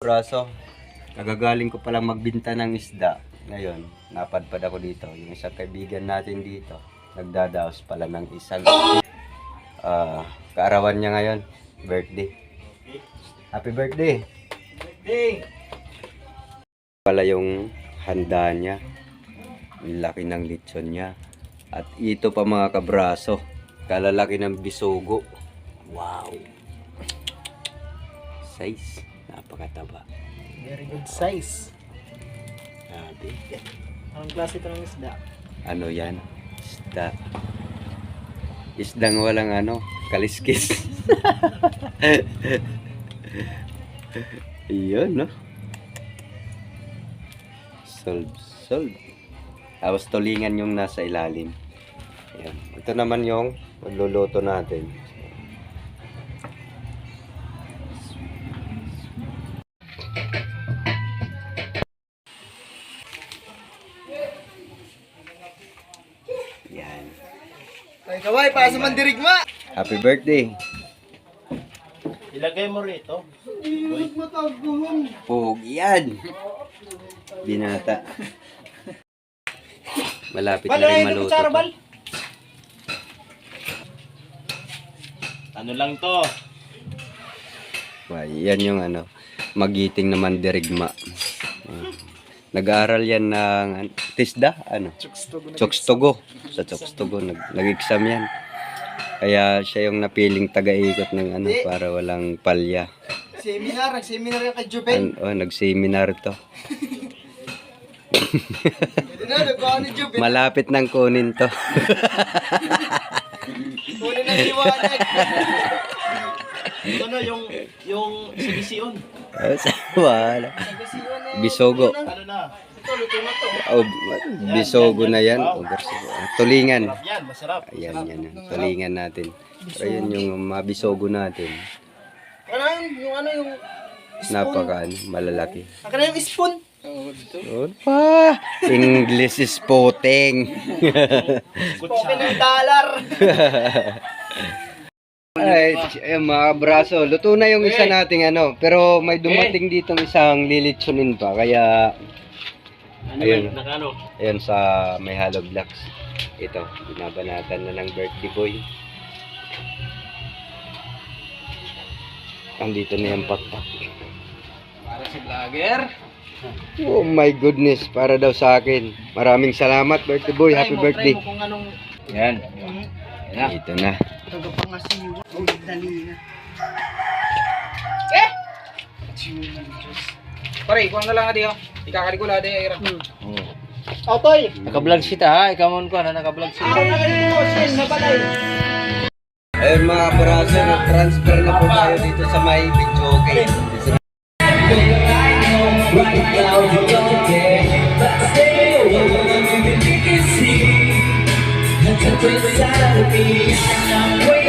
Braso, kagagaling ko palang magbinta ng isda. Ngayon, napadpad ako dito. Yung isang kaibigan natin dito, nagdadaos pala ng isang ah kaarawan niya ngayon, birthday. Happy birthday! Hey! Pala yung handa niya. Laki ng lechon niya. At ito pa mga kabraso, kalalaki ng bisogo. Wow! Size, napakataba. Very good size. Grabe. Anong klase ito ng isda? ano yan, isda. Isdang walang ano, kaliskis. Iyon, no? Solve, solve. Tapos tulingan yung nasa ilalim. Ayan. Ito naman yung magluluto natin. Kaway, para sa mandirigma! Happy birthday! Ilagay mo rito. Pog yan! Binata. Malapit na rin maluto. to. Ano lang to? Wah, yan yung ano, magiting naman dirigma. Ah. Nag-aaral yan ng TISDA, ano? Chokstogo. Sa Chokstogo, nag, nag-exam yan. Kaya siya yung napiling taga-ikot ng ano, para walang palya. Seminar, nag-seminar yung kay Juben. An, oh, nag-seminar to. Pwede na, nagkuha ni Juben. Malapit nang kunin to. Kunin ng liwanag. Ito na yung yung sigision. Ah, Wala. Nagkasiwan na. Bisogo. Ano na? Ito, luto na to. Oh, bisogo na yan. Oh, bersogo. Tulingan. Yan, masarap. Ayan, yan. yan. Tulingan natin. Pero yun yung mabisogo natin. Ano yun? Yung ano yung spoon? Napaka ano, malalaki. Na yung spoon. Oh, pa! English is poteng. Poke ng dollar. Ay, ay, mga braso, luto na yung isa nating ano. Pero may dumating ditong isang lilitsunin pa. Kaya, Ano Ayun. ayun sa may hollow blocks. Ito, binabanatan na ng birthday boy. Andito na yung pakpak. Para si vlogger. Oh my goodness, para daw sa akin. Maraming salamat, birthday boy. Happy birthday. Try mo kung anong Yan. Ito na. Tagapangasiwa. Oh, dali na. Eh! Pare, kuha na lang adi oh. Ikakali ko lang adi. Oh, Toy! Naka-vlog sita ha. Ikaw mo ko na naka-vlog sita. Ako na kayo po, Shen, sa balay. Ayun mga braso, nag-transfer na po tayo dito sa may video okay. Baby, baby,